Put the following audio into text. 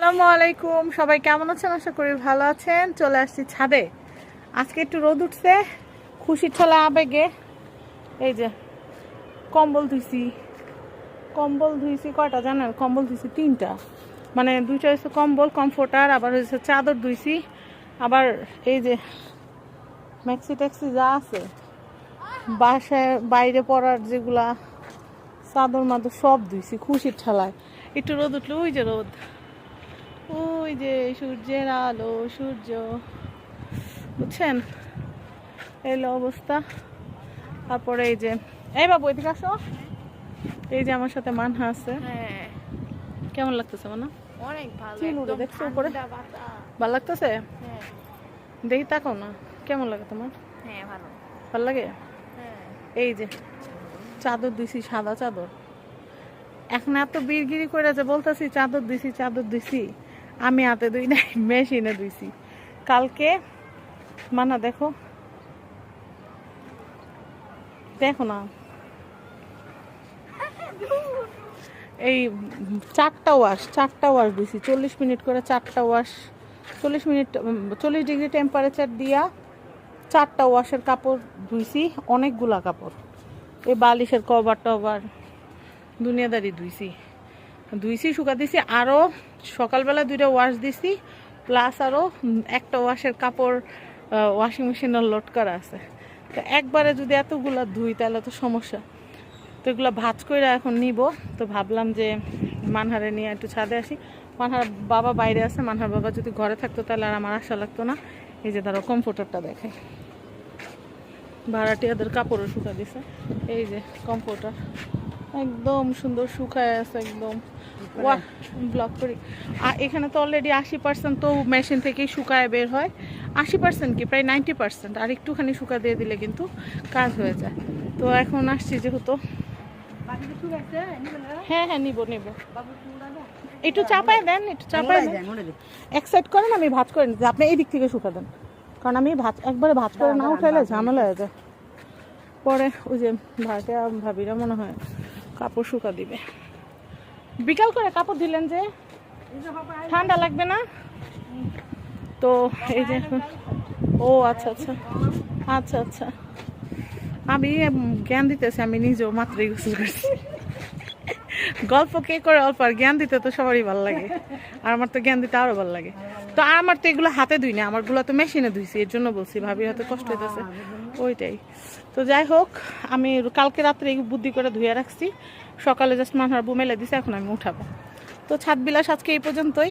আসসালামু আলাইকুম। সবাই কেমন আছেন? আশা করি ভালো আছেন। চলে আসছি ছাদে। আজকে একটু রোদ উঠছে। খুশি ঠোলা আবেগে। এই যে, কম্বল ধুইছি। কম্বল ধুইছি কয়টা জানেন? কম্বল ধুইছি তিনটা। মানে দুইটা হচ্ছে কম্বল, কমফোর্টার, আবার হচ্ছে চাদর ধুইছি। আবার এই যে, ম্যাক্সি ট্যাক্সি যা আছে, বাসায় বাইরে পড়ার যেগুলা চাদর মাদর সব ধুইছি খুশির ঠেলায়। একটু রোদ উঠল, ওই যে রোদ। ওই যে সূর্যের আলো সূর্য। বুঝছেন? এলো অবস্থা। তারপরে এই যে এই বাবু এদিকে আসো। এই যে আমার সাথে মানহা আছে। হ্যাঁ। কেমন লাগতেছে মানা অনেক ভালো চিল উড়ে একদম দেখছ উপরে? ভালো লাগতেছে? হ্যাঁ। দেখি তাকাও না। কেমন লাগে তোমার? হ্যাঁ ভালো। ভালো লাগে? হ্যাঁ। এই যে চাদর দিছি সাদা চাদর। এখন এত বিড়গিরি করে যে বলতেছি চাদর দিছি চাদর দিছি। আমি হাতে দুই নাই, মেশিনে ধুইছি। কালকে, মানা দেখো। দেখো না। এই চারটা ওয়াশ চারটা ওয়াশ দিছি চল্লিশ মিনিট করে চারটা ওয়াশ চল্লিশ মিনিট চল্লিশ ডিগ্রি টেম্পারেচার দিয়া চারটা ওয়াশের কাপড় ধুইছি, অনেকগুলা কাপড়। এই বালিশের কভার টভার দুনিয়াদারি ধুইছি। ধুইছি শুকা দিছি আরও সকালবেলা দুইটা ওয়াশ দিছি প্লাস আরও একটা ওয়াশের কাপড় ওয়াশিং মেশিনে লোড করা আছে। তো একবারে যদি এতগুলা ধুই, তাহলে তো সমস্যা। তো এগুলো ভাজ করে এখন নিব। তো ভাবলাম যে মানহারে নিয়ে একটু ছাদে আসি। মানহার বাবা বাইরে আছে, মানহার বাবা যদি ঘরে থাকতো, তাহলে আর আমার আশা লাগতো না। এই যে ধরো কমফোর্টারটা দেখায় ভাড়াটিয়াদের কাপড়ও শুকা দিছে। এই যে কমফোর্টার একদম সুন্দর শুকায় আছে একদম। ওয়াহ ব্লক করি। আর এখানে তো অলরেডি আশি পার্সেন্ট তো মেশিন থেকেই শুকায় বের হয়। আশি পার্সেন্ট কি? প্রায় নাইনটি পার্সেন্ট আর একটুখানি শুকা দিয়ে দিলে কিন্তু কাজ হয়ে যায়। তো এখন আসছি যেহেতু। হ্যাঁ হ্যাঁ নিব নিব। একটু চাপায় দেন একটু চাপায় দেন এক সাইড করেন আমি ভাজ করে নিচ্ছি। আপনি এই দিক থেকে শুকা দেন। কারণ আমি ভাজ একবারে ভাজ করে না উঠাইলে ঝামেলা হয়ে যায়। পরে ওই যে ভাইটা ভাবিরা মনে হয় কাপড় শুকা দিবে। বিকাল করে কাপড় দিলেন যে? ঠান্ডা লাগবে না? তো এই যে ও আচ্ছা আচ্ছা। আচ্ছা আচ্ছা। আমি জ্ঞান দিতেছি আমি নিজেও মাত্রই গোসল করছি। গল্প কে করে অল্প আর জ্ঞান দিতে তো সবারই ভালো লাগে। আর আমার তো জ্ঞান দিতে আরও ভালো লাগে। তো আমার তো এগুলো হাতে ধুই না, আমারগুলো তো মেশিনে ধুইছি, এর জন্য বলছি ভাবি হয়তো কষ্ট হইতেছে। ওইটাই। তো যাই হোক, আমি কালকে রাত্রে বুদ্ধি করে ধুয়ে রাখছি। সকালে জাস্ট মানহার বুমেলে দিছে, এখন আমি উঠাবো। তো ছাদ বিলাস আজকে এই পর্যন্তই।